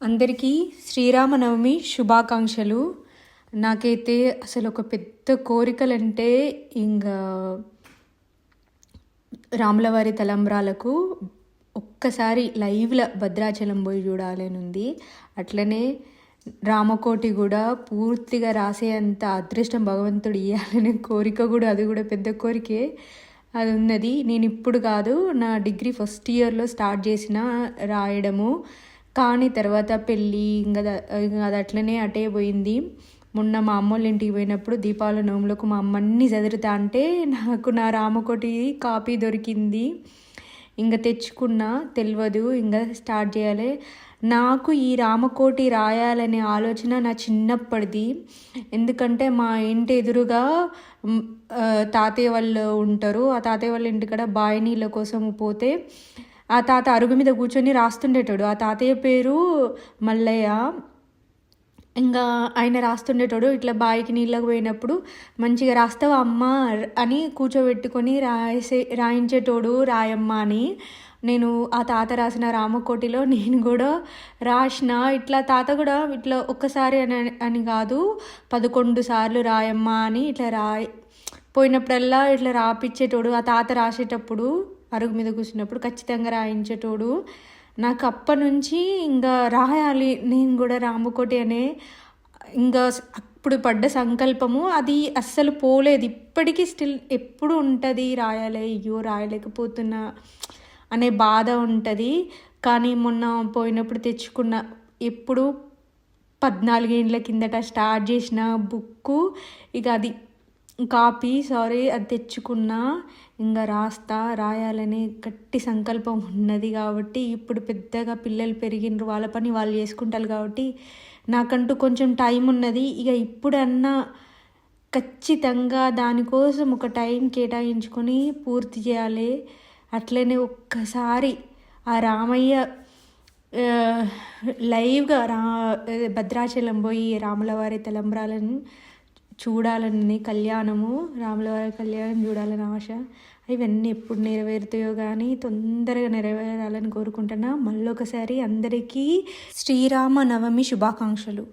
అందరికీ శ్రీరామనవమి శుభాకాంక్షలు. నాకైతే అసలు ఒక పెద్ద కోరికలంటే ఇంకా రాములవారి తలంబ్రాలకు ఒక్కసారి లైవ్లో భద్రాచలం పోయి చూడాలని ఉంది అట్లనే రామకోటి కూడా పూర్తిగా రాసే అంత అదృష్టం భగవంతుడు ఇవ్వాలనే కోరిక కూడా అది కూడా పెద్ద కోరికే అది ఉన్నది. నేను ఇప్పుడు కాదు నా డిగ్రీ ఫస్ట్ ఇయర్లో స్టార్ట్ చేసిన రాయడము. కానీ తర్వాత పెళ్ళి ఇంకా అది అట్లనే అటే పోయింది. మొన్న మా అమ్మోళ్ళ ఇంటికి పోయినప్పుడు దీపావళి నోములకు మా అమ్మ అన్ని చదువుతా అంటే నాకు నా రామకోటి కాపీ దొరికింది. ఇంకా తెచ్చుకున్నా తెలియదు ఇంకా స్టార్ట్ చేయాలి. నాకు ఈ రామకోటి రాయాలనే ఆలోచన నా చిన్నప్పటిది. ఎందుకంటే మా ఇంటి ఎదురుగా తాతయ్య వాళ్ళు ఉంటారు. ఆ తాతయ్య వాళ్ళ ఇంటికాడ బావి నీళ్ళ కోసం పోతే ఆ తాత అరుగు మీద కూర్చొని రాస్తుండేటోడు. ఆ తాతయ్య పేరు మల్లయ్య. ఇంకా ఆయన రాస్తుండేటోడు. ఇట్లా బావికి నీళ్ళకి పోయినప్పుడు మంచిగా రాస్తావా అమ్మ అని కూర్చోబెట్టుకొని రాసే రాయించేటోడు రాయమ్మ అని. నేను ఆ తాత రాసిన రామకోటిలో నేను కూడా రాసిన. ఇట్లా తాత కూడా ఇట్లా ఒక్కసారి అని అని కాదు పదకొండు సార్లు రాయమ్మ అని ఇట్లా రాయి పోయినప్పుడల్లా ఇట్లా రాపిచ్చేటోడు. ఆ తాత రాసేటప్పుడు అరుగు మీద కూర్చున్నప్పుడు ఖచ్చితంగా రాయించేటోడు. నాకు అప్పటి నుంచి ఇంకా రాయాలి నేను కూడా రామకోటి అనే ఇంకా అప్పుడు పడ్డ సంకల్పము అది అస్సలు పోలేదు. ఇప్పటికీ స్టిల్ ఎప్పుడు ఉంటుంది రాయాలి అయ్యో రాయలేకపోతున్నా అనే బాధ ఉంటుంది. కానీ మొన్న పోయినప్పుడు తెచ్చుకున్న ఎప్పుడు పద్నాలుగేండ్ల కిందట స్టార్ట్ చేసిన బుక్కు ఇక అది కాపీ సారీ అది తెచ్చుకున్నా ఇంకా రాస్తా రాయాలనే గట్టి సంకల్పం ఉన్నది కాబట్టి ఇప్పుడు పెద్దగా పిల్లలు పెరిగినారు వాళ్ళ పని వాళ్ళు చేసుకుంటారు కాబట్టి నాకంటూ కొంచెం టైం ఉన్నది. ఇక ఇప్పుడన్నా ఖచ్చితంగా దానికోసం ఒక టైం కేటాయించుకొని పూర్తి చేయాలి. అట్లనే ఒక్కసారి ఆ రామయ్య లైవ్గా రా భద్రాచలం పోయి రాములవారి తలంబ్రాలను చూడాలని కళ్యాణము రాములవారి కళ్యాణం చూడాలని ఆశ. ఇవన్నీ ఎప్పుడు నెరవేరుతాయో కానీ తొందరగా నెరవేరాలని కోరుకుంటున్నా. మళ్ళొకసారి అందరికీ శ్రీరామ నవమి శుభాకాంక్షలు.